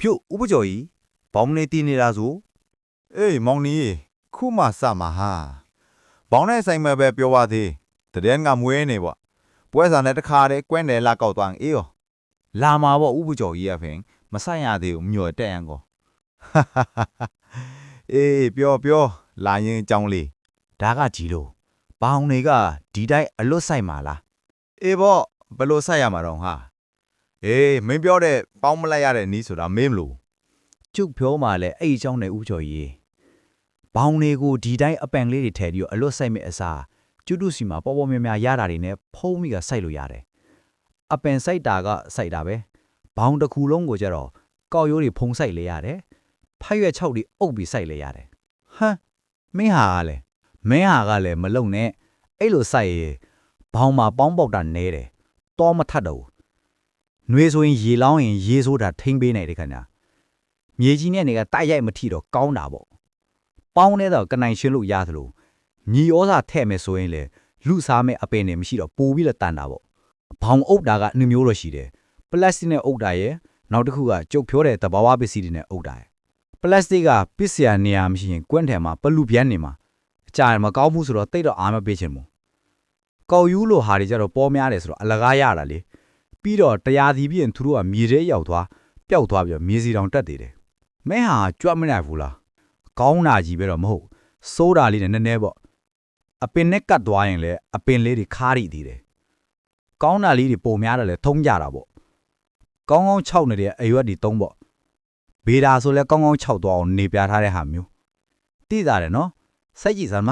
ဖြုတ်ဥပကျော်ကြီးဘောင်းမနေတည်နေတာဆိုအေးမောင်နီခုမှစမှာဟာဘောင်းနဲ့ဆိုင်မဲ့ပဲပြောပါသေးတတဲ့ငါမွေးနေပေါ့ပွဲစားနဲ့တခါတည်းကွဲနေလာကောက်သွားအေးရောလာမှာပေါ့ဥပကျော်ကြီးရဖင်မဆိုင်ရသေးဘူးမြော်တက်ရန်ကောအေးပြောပြောလာရင်အကြောင်းလေးဒါကကြီးလို့ဘောင်းတွေကဒီတိုင်းအလွတ်ဆိုင်မှာလားအေးပေါ့ဘယ်လိုဆက်ရမှာတော့ဟာ အေးမင်းပြောတဲ့ပေါင်းမလိုက်ရတဲ့နီးဆိုတာမင်းမလို့ကျုပ်ပြောမှလည်းအဲ့ဒီအကြောင်းနဲ့ဥပကျော်ကြီးဘောင်းတွေကိုဒီတိုင်းအပန်လေးတွေထည့်ပြီးတော့အလွတ်ဆိုင်မဲ့အစားကျွတ်တုစီမှာပေါ်ပေါ်များများရတာတွေနဲ့ဖုံးမိကစိုက်လို့ရတယ်အပန်စိုက်တာကစိုက်တာပဲဘောင်းတစ်ခုလုံးကိုကြတော့ကောက်ရိုးတွေဖုံးစိုက်လေရတယ်ဖက်ရွက်၆တွေအုပ်ပြီးစိုက်လေရတယ်ဟမ်မင်းဟာကလည်းမင်းဟာကလည်းမလုံနဲ့အဲ့လိုစိုက်ရေဘောင်းမှာပေါင်းပေါက်တာနဲတယ်တောမထတ်တော့ဘူး နှွေးဆိုရင်ရေလောင်းရင်ရေဆိုးတာထိမ့်ပေးနိုင်တယ်ခင်ဗျာမြေကြီးနဲ့နေကတိုက်ရိုက်မထီတော့ကောင်းတာပေါ့ပေါင်းတဲ့တော့ကနိုင်ရှင်းလို့ရသလိုညီဩစာထဲ့မယ်ဆိုရင်လေလူစားမဲ့အပင်တွေမရှိတော့ပိုပြီးတော့တန်တာပေါ့ဘောင်အုပ်တာကနှမျိုးတော့ရှိတယ်ပလတ်စတစ်နဲ့အုပ်တာရဲ့နောက်တစ်ခုကကျုပ်ဖြိုးတဲ့သဘာဝပစ္စည်းတွေနဲ့အုပ်တာရဲ့ပလတ်စတစ်ကပစ္စယနေရာမရှိရင်ကွန့်ထဲမှာပလူပြန်းနေမှာအကြမကောင်းဘူးဆိုတော့တိတ်တော့အားမပေးချင်ဘူးကောက်ယူလို့ဟာတွေကြတော့ပေါ်များတယ်ဆိုတော့အလကားရတာလေ ပြီးတော့တရားစီပြင်သူတို့ကမြေထဲရောက်သွားပျောက်သွားပြီးတော့မြေစီတောင်တက်သေးတယ်မဲဟာကြွတ်မနိုင်ဘူးလားကောင်းတာကြီးပဲတော့မဟုတ်စိုးတာလေးနဲ့နည်းနည်းပေါ့အပင်နဲ့ကတ်သွားရင်လည်းအပင်လေးတွေခါးရီသေးတယ်ကောင်းတာလေးတွေပုံများတယ်လေထုံးကြတာပေါ့ကောင်းကောင်း6နေတဲ့အရွက်ဒီ3ပေါ့ဘေးတာဆိုလဲကောင်းကောင်း6သွားအောင်နေပြထားတဲ့ဟာမျိုးတိတာတယ်နော်စိတ်ကြည့်စမ်းမ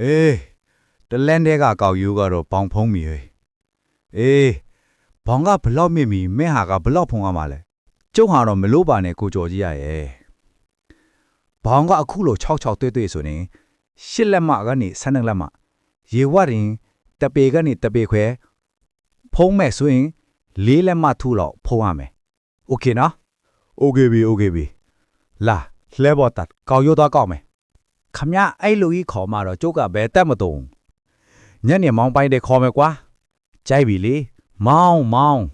အေးတလန်တဲ့ကကောက်ယူကတော့ပေါင်ဖုံးမိဟေးအေး ဘောင်ကဘလောက်မြင့်ပြီမင်းဟာကဘလောက်ဖုံးရမှာလဲ ကျုပ်ဟာတော့မလို့ပါနဲ့ကိုကျော်ကြီးရရဲ့ဘောင်ကအခုလို66တွေ့တွေ့ဆိုရင်ရှစ်လက်မကနေ12လက်မရေဝတ်ရင်တပေကနေတပေခွဲဖုံးမဲ့ဆိုရင်လေးလက်မထူတော့ဖုံးရမယ်โอเคနော် โอเคပြီโอเคပြီ လာလှဲပေါ်တတ်ကောက်ရွတ်သွားကောက်မယ်ခမရအဲ့လိုကြီးခေါ်မှတော့ကျုပ်ကဘယ်တက်မတုံညနေမောင်းပိုင်းတဲ့ခေါ်မယ်ကွာကြိုက်ပြီလေ မောင်းမောင်း